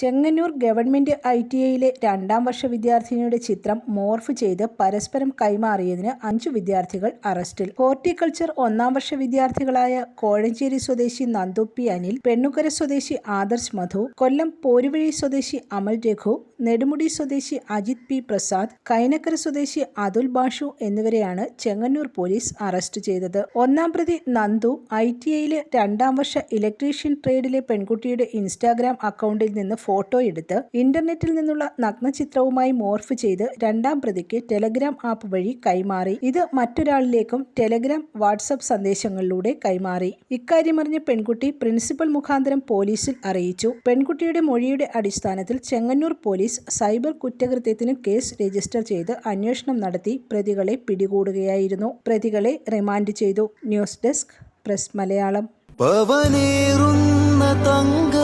Chengannur government I T ഐയിലെ രണ്ടാം വർഷ വിദ്യാർത്ഥിനിയുടെ ചിത്രം മോർഫ് ചെയ്ത് പരസ്പരം കൈമാറിയതിന് അഞ്ചു വിദ്യാർത്ഥികൾ അറസ്റ്റിൽ. ഹോർട്ടിക്കൾച്ചർ ഒന്നാം വർഷ വിദ്യാർത്ഥികളായ കോഴഞ്ചേരി സ്വദേശി നന്ദു പി അനിൽ പെണ്ണുകര സ്വദേശി ആദർശ് മധു കൊല്ലം പോരുവഴി സ്വദേശി അമൽ രഘു നെടുമുടി സ്വദേശി അജിത് പി പ്രസാദ് കൈനക്കര സ്വദേശി അതുൽ ബാഷു എന്നിവരെയാണ് ചെങ്ങന്നൂർ പോലീസ് അറസ്റ്റ് ചെയ്തത്. ഒന്നാം പ്രതി നന്ദു ഐ ടി ഐയിലെ രണ്ടാം വർഷ ഇലക്ട്രീഷ്യൻ ട്രേഡിലെ പെൺകുട്ടിയുടെ ഇൻസ്റ്റാഗ്രാം അക്കൗണ്ടിൽ നിന്ന് ഫോട്ടോ എടുത്ത് ഇന്റർനെറ്റിൽ നിന്നുള്ള നഗ്നചിത്രവുമായി മോർഫ് ചെയ്ത് രണ്ടാം പ്രതിക്ക് ടെലഗ്രാം ആപ്പ് വഴി കൈമാറി. ഇത് മറ്റൊരാളിലേക്കും ടെലഗ്രാം വാട്സപ്പ് സന്ദേശങ്ങളിലൂടെ കൈമാറി. ഇക്കാര്യമറിഞ്ഞ പെൺകുട്ടി പ്രിൻസിപ്പൽ മുഖാന്തരം പോലീസിൽ അറിയിച്ചു. പെൺകുട്ടിയുടെ മൊഴിയുടെ അടിസ്ഥാനത്തിൽ ചെങ്ങന്നൂർ പോലീസ് സൈബർ കുറ്റകൃത്യത്തിന് കേസ് രജിസ്റ്റർ ചെയ്ത് അന്വേഷണം നടത്തി പ്രതികളെ പിടികൂടുകയായിരുന്നു. പ്രതികളെ റിമാൻഡ് ചെയ്തു. News desk press Malayalam. തങ്കമാണു